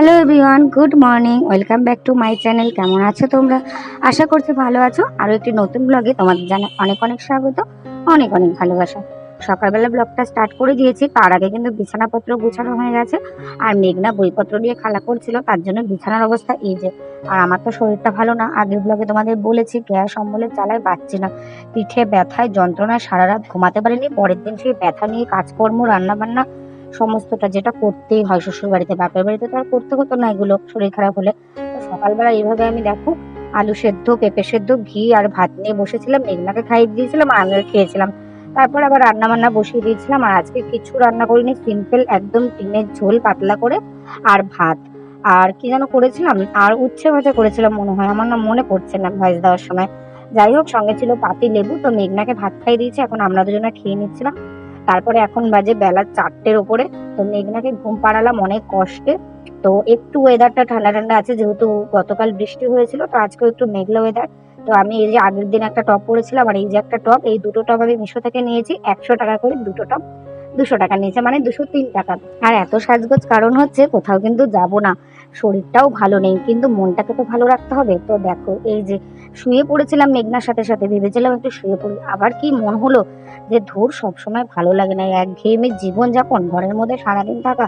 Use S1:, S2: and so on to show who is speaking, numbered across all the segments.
S1: Hello everyone good morning welcome back to my channel কেমন আছো তোমরা? আশা করছি ভালো আছো। আরও একটি নতুন ব্লগে তোমাদের জানা অনেক অনেক স্বাগত, অনেক অনেক ভালোবাসা। সকালবেলা ব্লগটা স্টার্ট করে দিয়েছি, তার আগে কিন্তু বিছানাপত্র গুছানো হয়ে গেছে, আর মেঘনা বইপত্র দিয়ে খালা করছিল, তার জন্য বিছানার অবস্থা এই যে। আর আমার তো শরীরটা ভালো না আগের ব্লগে তোমাদের বলেছি, গ্যাস অম্বলের জ্বালায় বাঁচছি না। পিঠে ব্যথায় যন্ত্রণায় সারা রাত ঘুমাতে পারিনি, পরের দিন সেই ব্যথা নিয়ে কাজকর্ম, রান্নাবান্না সমস্তটা যেটা করতেই হয় শ্বশুর বাড়িতে, বাপের বাড়িতে তো আর করতে হতো না এগুলো। শরীর খারাপ হলে তো সকালবেলা এইভাবে আমি দেখো, আলু সেদ্ধ, পেঁপে সেদ্ধ, ঘি আর ভাত নিয়ে বসেছিলাম, মেঘনাকে খাইয়ে দিয়েছিলাম, আর খেয়েছিলাম। তারপর আবার রান্না বান্না বসিয়ে দিয়েছিলাম, আর আজকে কিছু রান্না করিনি, সিম্পল একদম টিনের ঝোল পাতলা করে আর ভাত। আর কি যেন করেছিলাম, আর উচ্ছে ভাজা করেছিলাম মনে হয়, আমার না মনে পড়ছে না ভয়েস দেওয়ার সময়। যাই হোক, সঙ্গে ছিল পাতি লেবু, তো মেঘনাকে ভাত খাইয়ে দিয়েছে, এখন আমরা দুজনে খেয়ে নিচ্ছিলাম। তারপরে এখন বাজে বেলা চারটের ওপরে তো মেঘনাকে ঘুম পাড়ালাম অনেক কষ্টে। তো একটু ওয়েদারটা ঠান্ডা ঠান্ডা আছে, যেহেতু গতকাল বৃষ্টি হয়েছিল, তো আজকে একটু মেঘলা ওয়েদার তো আমি এই যে আগের দিন একটা টপ পরেছিলাম, আর এই যে একটা টপ, এই দুটো টপ আমি মিশো থেকে নিয়েছি, একশো টাকা করে দুটো টপ, দুশো টাকা নিয়েছে মানে দুশো তিন টাকা। আর এত সাজগোজ কারণ হচ্ছে কোথাও কিন্তু যাব না। শরীরটাও ভালো নেই, কিন্তু মনটাকে তো ভালো রাখতে হবে। তো দেখো, এই যে শুয়ে পড়েছিলাম মেঘনার সাথে সাথে, ভেবেছিলাম একটু শুয়ে পড়ি। আবার কি মন হলো যে ধূর, সবসময় ভালো লাগে না। এক ঘেয়েমের জীবনযাপন, ঘরের মধ্যে সারাদিন থাকা,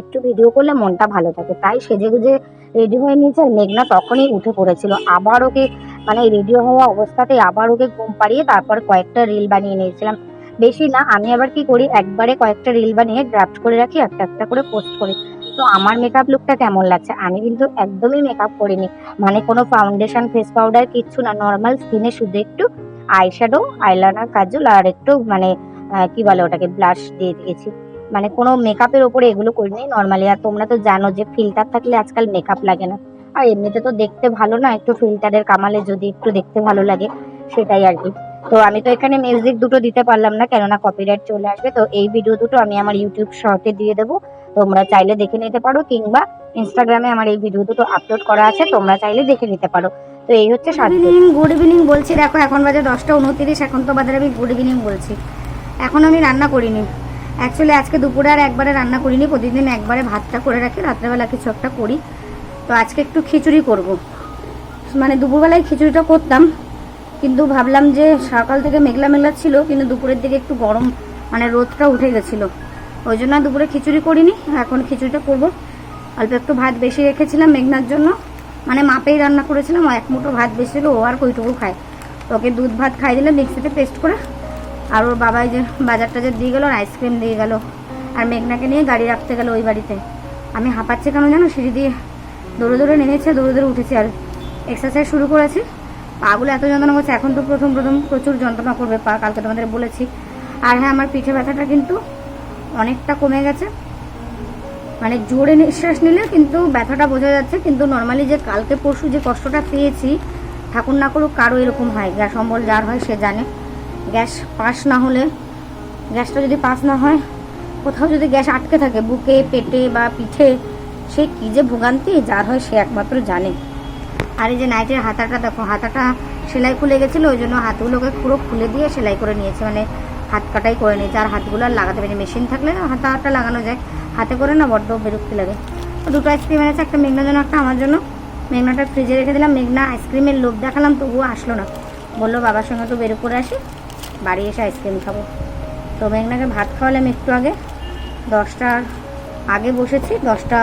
S1: একটু ভিডিও করলে মনটা ভালো থাকে। তাই সেজে গুজে রেডি হয়ে নিয়েছে মেঘনা তখনই উঠে পড়েছিল। আবার ওকে মানে রেডি হওয়া অবস্থাতে আবার ওকে ঘুম পাড়িয়ে তারপর কয়েকটা রিল বানিয়ে নিয়েছিলাম। বেশি না, আমি আবার কি করি, একবারে কয়েকটা রিল বানিয়ে ড্রাফট করে রাখি, একটা একটা করে পোস্ট করি। তো আমার মেকআপ লুকটা কেমন লাগছে? আমি কিন্তু একদমই মেকআপ করিনি। মানে কোনো ফাউন্ডেশন ফেস পাউডার কিচ্ছু না। নর্মাল স্কিনে শুধু একটু আইশ্যাডো আইলাইনার কাজল আর একটু মানে কি বলে ওটাকে ব্লাশ দিয়ে দিয়েছি। মানে কোনো মেকআপের ওপরে এগুলো করিনি নর্মালি আর তোমরা তো জানো যে ফিল্টার থাকলে আজকাল মেকআপ লাগে না। আর এমনিতে তো দেখতে ভালো না, একটু ফিল্টারের কামালে যদি একটু দেখতে ভালো লাগে, সেটাই আর কি। তো আমি তো এখানে মিউজিক দুটো দিতে পারলাম না, কেননা কপিরাইট চলে আসবে। তো এই ভিডিও দুটো আমি আমার ইউটিউব শর্টে দিয়ে দেবো। তোমরা চাইলে দেখে নিতে পারো কিংবা ইনস্টাগ্রামে আমার এই ভিডিও দুটো আপলোড করা আছে তোমরা চাইলে দেখে নিতে পারো। তো এই হচ্ছে সাত ইভিনিং গুড ইভিনিং বলছি দেখো এখন বাজে দশটা উনত্রিশ এখন তো বাজারে আমি গুড ইভিনিং বলছি। এখন আমি রান্না করিনি। অ্যাকচুয়ালি আজকে দুপুরে আর একবারে রান্না করিনি প্রতিদিন একবারে ভাতটা করে রাখি রাত্রেবেলা কিছু একটা করি। তো আজকে একটু খিচুড়ি করব। মানে দুপুরবেলায় খিচুড়িটা করতাম কিন্তু ভাবলাম যে সকাল থেকে মেঘলা মেঘলা ছিল কিন্তু দুপুরের দিকে একটু গরম মানে রোদটা উঠে গেছিল। ওই জন্য দুপুরে খিচুড়ি করিনি, এখন খিচুড়িটা করব। অল্প একটু ভাত বেশি রেখেছিলাম মেঘনার জন্য। মানে মাপেই রান্না করেছিলাম এক মুঠো ভাত বেশি ও আর কইটুকু খায়। ওকে দুধ ভাত খাই দিলে মিক্সিতে পেস্ট করে, আর ওর বাবাই যে বাজার টাজার দিয়ে গেলো আর আইসক্রিম দিয়ে গেল। আর মেঘনাকে নিয়ে গাড়ি রাখতে গেল ওই বাড়িতে। আমি হাঁপাচ্ছি কেন জানো? সিঁড়ি দিয়ে দৌড়ে দৌড়ে নেমেছে, দৌড়ে দৌড়ে উঠেছি আর এক্সারসাইজ শুরু করেছি। পাগুলো এত যন্ত্রণা করছে, এখন তো প্রথম প্রথম প্রচুর যন্ত্রণা করবে, পা কালকে তোমাদের বলেছি। আর হ্যাঁ আমার পিঠে ব্যথাটা কিন্তু অনেকটা কমে গেছে। মানে জোরে নিঃশ্বাস নিলে কিন্তু ব্যথাটা বোঝা যাচ্ছে, কিন্তু নর্মালি যে কালকে পরশু যে কষ্টটা পেয়েছি, ঠাকুর না করুক কারও এরকম হয়, গ্যাস অম্বল যার হয় সে জানে। গ্যাস পাস না হলে, গ্যাসটা যদি পাস না হয়, কোথাও যদি গ্যাস আটকে থাকে, বুকে, পেটে বা পিঠে, সে কী যে ভোগান্তি, যার হয় সে একমাত্র জানে। আর এই যে নাইটের হাতাটা, দেখো, হাতাটা সেলাই খুলে গেছিল, ওই জন্য হাতগুলোকে পুরো খুলে দিয়ে সেলাই করে নিয়েছে। মানে হাত কাটাই করে নিয়েছে, আর হাতগুলো আর লাগাতে পারি মেশিন থাকলে হাতটা লাগানো যায়। হাতে করে না বড্ড বিরক্তি লাগে। তো দুটো আইসক্রিম এনেছে, একটা মেঘনার জন্য, একটা আমার জন্য। মেঘনাটা ফ্রিজে রেখে দিলাম। মেঘনা আইসক্রিমের লোভ দেখালাম, তবুও আসলো না। বলল, বাবার সঙ্গে তো বেরো করে আসি। বাড়ি এসে আইসক্রিম খাব। তো মেঘনাকে ভাত খাওয়ালাম একটু আগে। দশটার আগে বসেছি। দশটা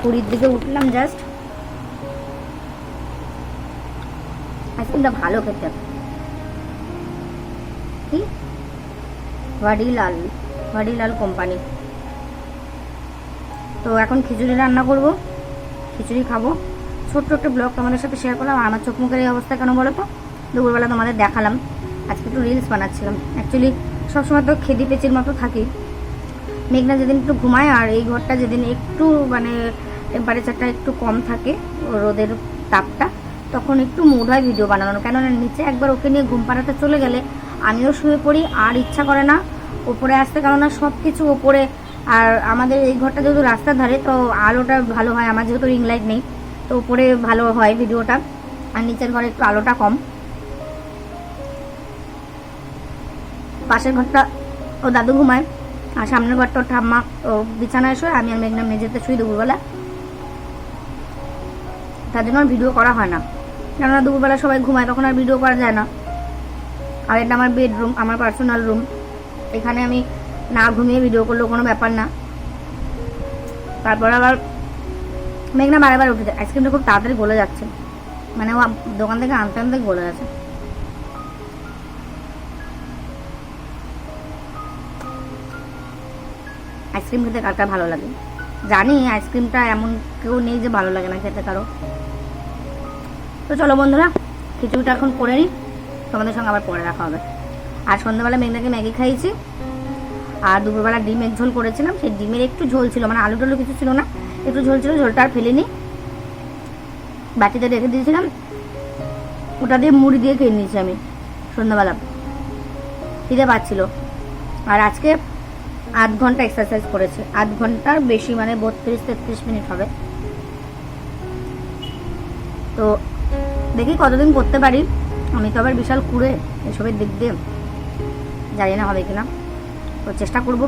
S1: কুড়ির দিকে উঠলাম জাস্ট আইসক্রিমটা ভালো খেতে। কি? ভাডিলাল ভাডিলাল কোম্পানি তো এখন খিচুড়ি রান্না করব, খিচুড়ি খাব। ছোট্ট একটা ব্লগ তোমাদের সাথে শেয়ার করলাম। আমার চোখ মুখের এই অবস্থা কেন বলো তো? দুপুরবেলা তোমাদের দেখালাম। আজকে একটু রিলস বানাচ্ছিলাম। অ্যাকচুয়ালি সবসময় তো খেদি পেচির মতো থাকি। মেঘনা যেদিন একটু ঘুমায় আর এই ঘরটা যেদিন একটু মানে টেম্পারেচারটা একটু কম থাকে, রোদের তাপটা, তখন একটু মুড হয় ভিডিও বানানোর। কেননা নিচে একবার ওকে নিয়ে ঘুম পাড়াতে চলে গেলে আমিও শুয়ে পড়ি, আর ইচ্ছা করে না। ওপরে আসতে, কেননা সব কিছু ওপরে। আর আমাদের এই ঘরটা যেহেতু রাস্তার ধারে, তো আলোটা ভালো হয়, আমার যেহেতু রিং লাইট নেই, তো উপরে ভালো হয় ভিডিওটা। আর নিচের ঘরে একটু আলোটা কম। পাশের ঘরটা, ও দাদু ঘুমায়, আর সামনের ঘরটা ওর ঠাম্মা, ও বিছানায় শোয়, আমি আর মেঘনা মেঝেতে শুই দুপুরবেলা। তার জন্য ভিডিও করা হয় না। কেননা দুপুরবেলা সবাই ঘুমায়, তখন আর ভিডিও করা যায় না। আর এটা আমার বেডরুম আমার পার্সোনাল রুম এখানে আমি না ঘুমিয়ে ভিডিও করলেও কোনো ব্যাপার না। তারপর আবার মেঘনা বারে বারে উঠেছে আইসক্রিমটা খুব তাড়াতাড়ি গলে যাচ্ছে। মানে ও দোকান থেকে আনতে আনতে গলে যাচ্ছে আইসক্রিম খেতে কার কার ভালো লাগে? জানি আইসক্রিমটা এমন কেউ নেই যে ভালো লাগে না খেতে কারও। তো চলো বন্ধুরা, খিচুড়িটা এখন করে নিই। তোমাদের সঙ্গে আবার পরে রাখা হবে। আর সন্ধ্যাবেলা মেঘনাকে ম্যাগি খাইয়েছি, আর দুপুরবেলা ডিমের ঝোল করেছিলাম। সেই ডিমের একটু ঝোল ছিল মানে আলু টালু কিছু ছিল না, একটু ঝোল ছিল, ঝোলটা আর ফেলিনি। বাটিতে রেখে দিয়েছিলাম, ওটা দিয়ে মুড়ি দিয়ে খেয়ে নিয়েছি আমি সন্ধ্যাবেলা। খিদে পাচ্ছিল। আর আজকে আধ ঘণ্টা এক্সারসাইজ করেছি। আধ ঘণ্টার বেশি মানে বত্রিশ, তেত্রিশ মিনিট হবে। তো দেখি কতদিন করতে পারি। আমি তো আবার বিশাল কুড়ে, এসবের দিক দিয়ে জানি না হবে কিনা। তো চেষ্টা করব।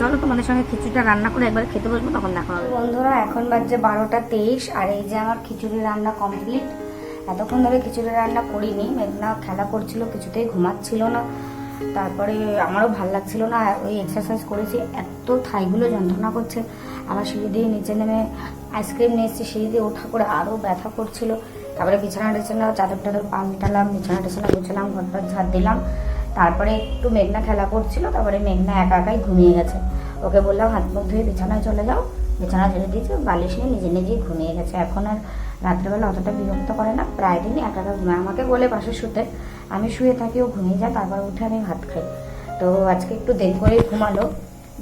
S1: চলো তোমাদের সঙ্গে খিচুড়িটা রান্না করে একবার খেতে বসবো, তখন দেখা হবে। বন্ধুরা, এখন বাজছে বারোটা তেইশ, আর এই যে আমার খিচুড়ি রান্না কমপ্লিট এতক্ষণ ধরে খিচুড়ি রান্না করিনি, মেঘনা খেলা করছিল, কিছুতেই ঘুমাচ্ছিল না। তারপরে আমারও ভালো লাগছিল না, ওই এক্সারসাইজ করেছি, এত থাইগুলো যন্ত্রণা করছে। আবার সিঁড়ি দিয়ে নিচে নেমে আইসক্রিম নিয়ে এসেছি, সিঁড়ি দিয়ে ওঠা করে আরও ব্যথা করছিল। তারপরে বিছানা টিছানা চাদর টাদর পাল্টালাম বিছানা টিছানা গুছালাম ঘরটা ঝাড় দিলাম। তারপরে একটু মেঘনা খেলা করছিল, তারপরে মেঘনা একা একাই ঘুমিয়ে গেছে। ওকে বললাম, হাত মুখ ধুয়ে বিছানায় চলে যাও। বিছানা ছেড়ে দিয়েছে, বালিশ নিয়ে নিজে নিজেই ঘুমিয়ে গেছে। এখন আর রাত্রেবেলা অতটা বিরক্ত করে না, প্রায় দিনই একা একা ঘুমায়। আমাকে বলে পাশে শুতে, আমি শুয়ে থাকি, ও ঘুমিয়ে যায়, তারপর উঠে আমি ভাত খাই। তো আজকে একটু দেরি করেই ঘুমালো।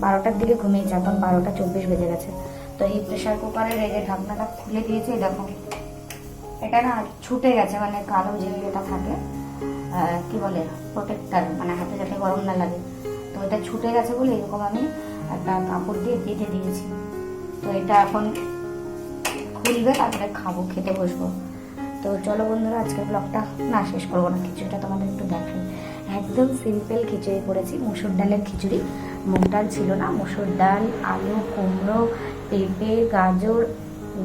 S1: বারোটার দিকে ঘুমিয়েছে, এখন বারোটা চব্বিশ বেজে গেছে। তো এই প্রেশার কুকারের যে ঢাকনাটা খুলে দিয়েছে দেখো। এটা না ছুটে গেছে মানে কালো যে ইয়েটা থাকে কি বলে প্রোটেক্টার মানে হাতে যাতে গরম না লাগে। তো এটা ছুটে গেছে বলে এরকম আমি একটা কাপড় দিয়ে বেঁধে দিয়েছি। তো এটা এখন খুলবে, তারপরে খাব, খেতে বসবো। তো চলো বন্ধুরা, আজকের ব্লগটা না শেষ করব না, খিচুড়িটা তোমাদের একটু দেখাই। একদম সিম্পল খিচুড়ি করেছি, মুসুর ডালের খিচুড়ি। মুগ ডাল ছিল না, মুসুর ডাল, আলু, কুমড়ো, পেঁপে, গাজর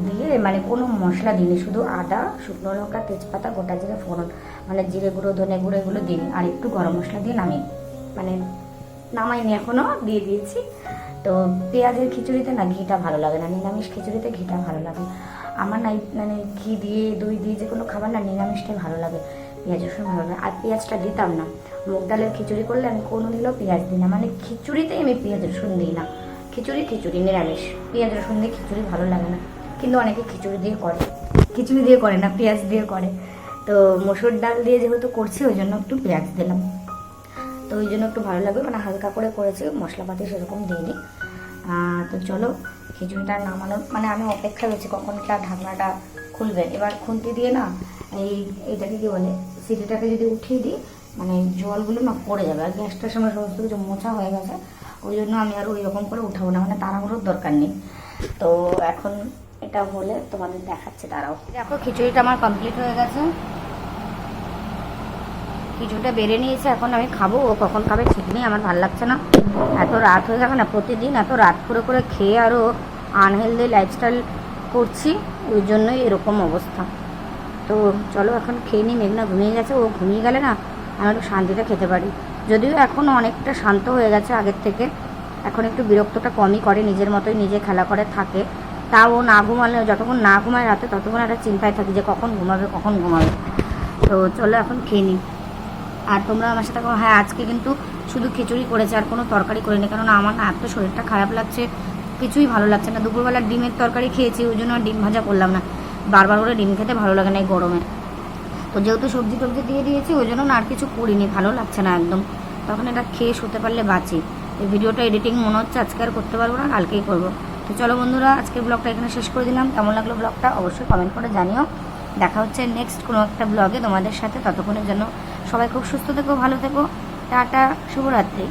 S1: দিয়ে মানে কোনো মশলা দিইনি, শুধু আদা, শুকনো লঙ্কা, তেজপাতা, গোটা জিরে, ফোড়ন মানে জিরে গুঁড়ো, ধনে গুঁড়ো এগুলো দিই আর একটু গরম মশলা দিয়ে নামি মানে নামাইনি এখনও দিয়ে দিয়েছি। তো পেঁয়াজের খিচুড়িতে না ঘিটা ভালো লাগে না, নিরামিষ খিচুড়িতে ঘিটা ভালো লাগে। আমার নাই মানে ঘি দিয়ে, দই দিয়ে যে কোনো খাবার না নিরামিষটাই ভালো লাগে, পেঁয়াজ রসুন ভালো লাগে। আর পেঁয়াজটা দিতাম না। মুগ ডালের খিচুড়ি করলে আমি কোনো দিলেও পেঁয়াজ দিই না মানে খিচুড়িতেই আমি পেঁয়াজ রসুন দিই না। খিচুড়ি খিচুড়ি, নিরামিষ। পেঁয়াজ রসুন দিয়ে খিচুড়ি ভালো লাগে না। কিন্তু অনেকে খিচুড়ি দিয়ে করে। খিচুড়ি দিয়ে করে না, পেঁয়াজ দিয়ে করে। তো মসুর ডাল দিয়ে যেহেতু করছি, ওই জন্য একটু পেঁয়াজ দিলাম। তো ওই জন্য একটু ভালো লাগবে মানে হালকা করে করেছি, মশলাপাতি সেরকম দিইনি। তো চলো, খিচুড়িটা নামানো মানে আমি অপেক্ষা করছি কখন এটা ঢাকনাটা খুলবে। এবার খুন্তি দিয়ে না, এই, এটাকে কি বলে, সিটিটাকে যদি উঠিয়ে দিই মানে জলগুলো না পড়ে যাবে। আর গ্যাসটার সময় সমস্ত কিছু মোছা হয়ে গেছে, ওই জন্য আমি আর ওই রকম করে উঠাবো না মানে তাড়াহুড়োর দরকার নেই। তো এখন এটা হলে তোমাদের দেখাচ্ছে, দাঁড়াও। দেখো, খিচুড়িটা আমার কমপ্লিট হয়ে গেছে। খিচুড়িটা বেড়ে নিয়েছে, এখন আমি খাব। ও কখন খাবে ঠিক নেই, আমার ভালো লাগছে না। এত রাত হয়ে যাবে না, প্রতিদিন এত রাত করে করে খেয়ে আরও আনহেলদি লাইফস্টাইল করছি, ওই জন্যই এরকম অবস্থা। তো চলো, এখন খেয়ে নিই। মেঘনা ঘুমিয়ে গেছে, ও ঘুমিয়ে গেলে না, আমি একটু শান্তিতে খেতে পারি। যদিও এখন অনেকটা শান্ত হয়ে গেছে আগের থেকে। এখন একটু বিরক্তটা কমই করে, নিজের মতোই নিজে খেলা করে থাকে। তাও ও না ঘুমালে যতক্ষণ না ঘুমায় রাতে, ততক্ষণ একটা চিন্তায় থাকি যে কখন ঘুমাবে কখন ঘুমাবে। তো চলো এখন খেয়ে নিই আর তোমরা আমার সাথে হ্যাঁ আজকে কিন্তু শুধু খিচুড়ি করেছে, আর কোনো তরকারি করিনি, কেননা আমার না এত শরীরটা খারাপ লাগছে, কিছুই ভালো লাগছে না। দুপুরবেলা ডিমের তরকারি খেয়েছি, ওই জন্য ডিম ভাজা করলাম না। বারবার করে ডিম খেতে ভালো লাগে না এই গরমে। তো যেহেতু সবজি টবজি দিয়ে দিয়েছি, ওই জন্য না আর কিছু করিনি, ভালো লাগছে না একদম। তখন এটা খেয়ে শুতে পারলে বাঁচি। এই ভিডিওটা এডিটিং মনে হচ্ছে, আজকে আর করতে পারব না, কালকেই করব। তো চলো বন্ধুরা, আজকের ব্লগটা এখানে শেষ করে দিলাম। কেমন লাগল ব্লগটা অবশ্যই কমেন্ট করে জানিও। দেখা হচ্ছে নেক্সট কোনো একটা ব্লগে তোমাদের সাথে। ততক্ষণের জন্য সবাই খুব সুস্থ থেকো, ভালো থেকো। টাটা, শুভরাত্রি।